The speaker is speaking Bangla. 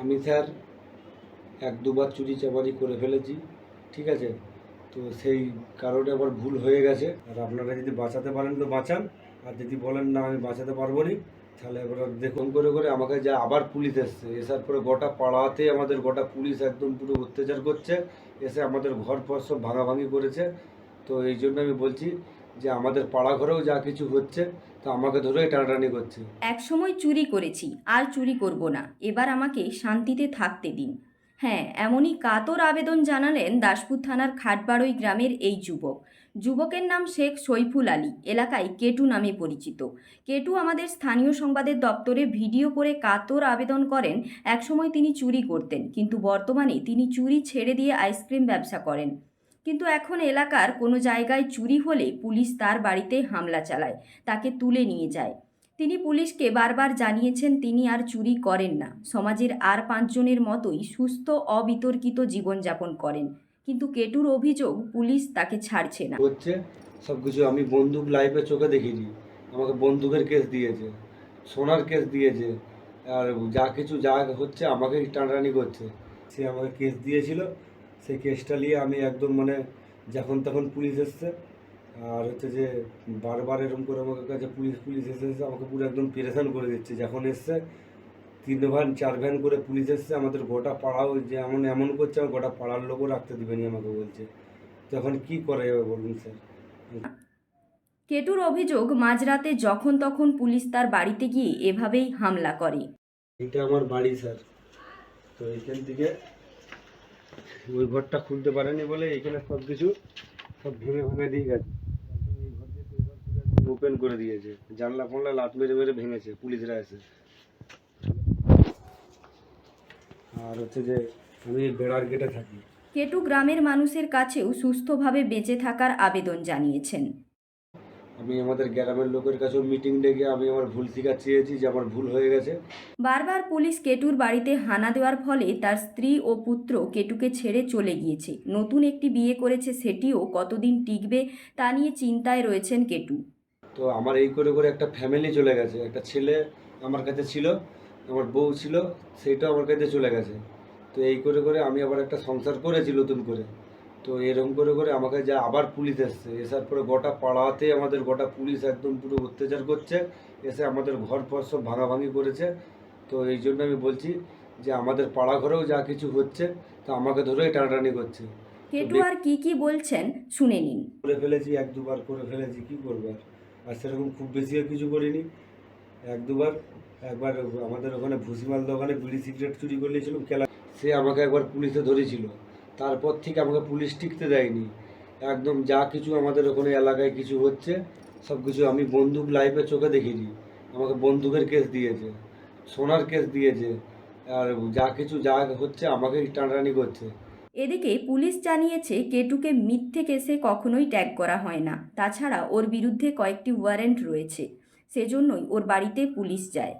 আমি স্যার এক দুবার চুরি চাপারি করে ফেলেছি, ঠিক আছে? তো সেই কারণে আমার ভুল হয়ে গেছে। আর আপনারা যদি বাঁচাতে পারেন তো বাঁচান, আর যদি বলেন না আমি বাঁচাতে পারব না, তাহলে এবার দেখুন করে করে আমাকে যা আবার পুলিশ এসছে। এসার পরে গোটা পাড়াতে আমাদের গোটা পুলিশ একদম পুরো অত্যাচার করছে, এসে আমাদের ঘর ফর সব ভাঙাভাঙি করেছে। তো এই জন্য আমি বলছি যে আমাদের পাড়া ঘরেও যা কিছু হচ্ছে, তো আমাকে টানাটানি করছে। একসময় চুরি করেছি, আর চুরি করব না। এবার আমাকে শান্তিতে থাকতে দিন। হ্যাঁ এমনই কাতর আবেদন জানালেন দাসপুর থানার খাটবাড়ই গ্রামের এই যুবক। যুবকের নাম শেখ সৈফুল আলী, এলাকায় কেটু নামে পরিচিত। কেটু আমাদের স্থানীয় সংবাদের দপ্তরে ভিডিও করে কাতর আবেদন করেন, একসময় তিনি চুরি করতেন, কিন্তু বর্তমানে তিনি চুরি ছেড়ে দিয়ে আইসক্রিম ব্যবসা করেন। কিন্তু এখন এলাকার কোনো জায়গায় চুরি হলে পুলিশ তার বাড়িতে হামলা চালায়, তাকে তুলে নিয়ে যায়। তিনি পুলিশকে বারবার জানিয়েছেন তিনি আর চুরি করেন না। সমাজের আর পাঁচজনের মতোই সুস্থ, অবিতর্কিত জীবনযাপন করেন। কিন্তু কেটুর অভিযোগ, পুলিশ তাকে ছাড়ছে না। হচ্ছে সব কিছু আমি বন্দুক লাইভে চোখে দেখিনি। আমাকে বন্দুকের কেস দিয়েছে, সোনার কেস দিয়েছে, আর যা কিছু যা হচ্ছে আমাকে টানাটানি করছে। সে আমাকে কেস দিয়েছিল সেই কেসটা নিয়ে আমি একদম মানে যখন তখন পুলিশ এসছে আর হচ্ছে যে বারবার এরকম করে আমাকে কাছে পুলিশ পুলিশ এসে এসে আমাকে পুরো একদম পেরেশান করে দিচ্ছে। যখন এসছে তিন ভ্যান চার ভ্যান করে পুলিশ এসছে আমাদের গোটা পাড়াও যে এমন এমন করছে আমার গোটা পাড়ার লোকও রাখতে দিবেনি আমাকে বলছে। তখন কি করা যাবে বলুন স্যার? কেটুর অভিযোগ মাঝরাতে যখন তখন পুলিশ তার বাড়িতে গিয়ে এভাবেই হামলা করে। এটা আমার বাড়ি স্যার। তো এখান থেকে ওই ঘরটা খুলতে পারেনি বলে এখানে সব কিছু সব ভেঙে ভেঙে দিয়ে গেছে। ওপেন করে দিয়েছে। জানলা ফানলা লাত মেরে মেরে ভেঙেছে, পুলিশরা এসে। আর হচ্ছে যে আমি বেড়ার গেটে থাকি। কেটু গ্রামের মানুষের কাছেও সুস্থভাবে বেঁচে থাকার আবেদন জানিয়েছেন। আমি আমাদের গ্রামের লোকের কাছেও মিটিং ডেকে আমি আমার ভুল স্বীকার চেয়েছি যে আমার ভুল হয়ে গেছে। বারবার পুলিশ কেটুর বাড়িতে হানা দেওয়ার ফলে তার স্ত্রী ও পুত্র কেটুকে ছেড়ে চলে গিয়েছে। নতুন একটি বিয়ে করেছে সেটিও কতদিন টিকবে তা নিয়ে চিন্তায় রয়েছেন কেটু। তো আমার এই করে করে একটা ফ্যামিলি চলে গেছে। একটা ছেলে আমার কাছে ছিল আমার বউ ছিল সেইটাও আমার কাছে চলে গেছে। তো এই করে করে আমি আবার একটা সংসার করেছি নতুন করে। তো এরকম করে করে আমাকে যা আবার পুলিশ এসছে। এসার পরে গোটা পাড়াতে আমাদের গোটা পুলিশ একদম পুরো অত্যাচার করছে। এসে আমাদের ঘর ফর সব ভাঙাভাঙি করেছে। তো এই জন্য আমি বলছি যে আমাদের পাড়া ঘরেও যা কিছু হচ্ছে তো আমাকে ধরেই টানাটানি করছে। কেটু আর কি কি বলছেন শুনে নিন। করে ফেলেছি এক দুবার করে ফেলেছি কি করব আর? সেরকম খুব বেশিও কিছু করিনি। এক দুবার একবার আমাদের ওখানে ভুসিমাল দোকানে বিড়ি সিগারেট চুরি করে নিয়েছিলাম খেলা সে আমাকে একবার পুলিশে ধরেছিল। তারপর থেকে আমাকে পুলিশ টিকতে দেয়নি। একদম যা কিছু আমাদের ওখানে এলাকায় কিছু হচ্ছে, সব কিছু আমি বন্দুক লাইভে চোখে দেখিনি। আমাকে বন্দুকের কেস দিয়েছে, সোনার কেস দিয়েছে, আর যা কিছু যা হচ্ছে আমাকে টানাটানি করছে। এদিকে পুলিশ জানিয়েছে, কেটুকে মিথ্যে কেসে কখনোই ট্যাগ করা হয় না। তাছাড়া ওর বিরুদ্ধে কয়েকটি ওয়ারেন্ট রয়েছে। সেজন্যই ওর বাড়িতে পুলিশ যায়।